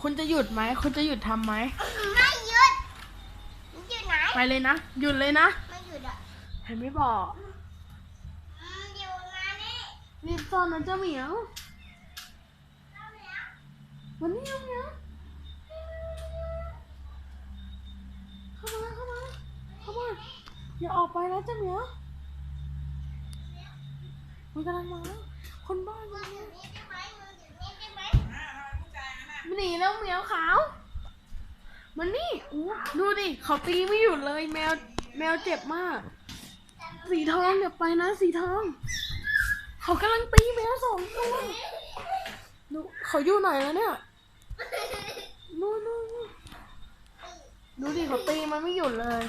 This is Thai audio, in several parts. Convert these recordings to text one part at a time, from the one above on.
คุณจะหยุดไหม คุณจะหยุดทำไหม ไม่หยุดมันอยู่ไหนไปเลยนะ หยุดเลยนะ ไม่หยุดอะเห็นไม่บอกอืมอยู่มานี่รีบซ่อนนะเจ้าเหมียววันนี้เอาเหมียวเข้ามาเข้ามาเข้ามาอย่าออกไปนะเจ้าเหมียวมันกำลังมาแล้วคนบ้ามึมางอยู่นี่ไหนีแล้วเหมียวขาวมันนี่อู้ดูดิเขาตีไม่หยุดเลย แมวแมวเจ็บมาก สีทองอย่าไปนะสีทอง เขากำลังตีแมวสองตัวดูเขาอยู่ไหนแล้วเนี่ยนู่นนู่นนู่นดูดิเขาตีมันไม่หยุดเลย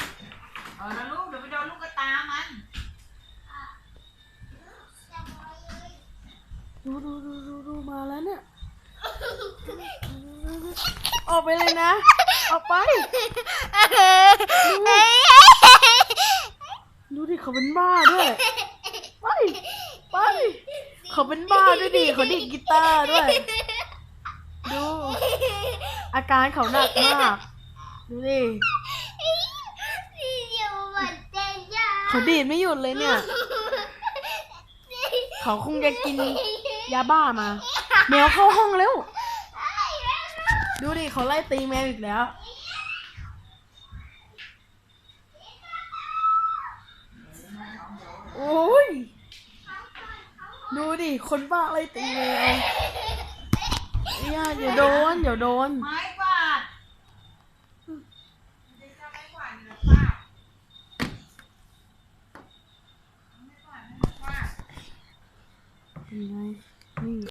เออแล้วลูกเดี๋ยวไปโดนลูกกระตามันดูดูดูดูดูมาแล้วเนี่ย ออกไปเลยนะ ออกไป ดูดิเขาเป็นบ้าด้วย ไป ไป เขาเป็นบ้าด้วยดิเขาดีดกีตาร์ด้วย ดู อาการเขาหนักมาก ดูดิเตียงยาเขาดีดไม่หยุดเลยเนี่ย เขาคงจะกินยาบ้ามา แมวเข้าห้องแล้ว ดูดิเขาไล่ตีแมวอีกแล้ว โอ้ย ดูดิ คนบ้าไล่ตีแมวเนี่ยอย่าโดนอย่าโดน ไม่ไง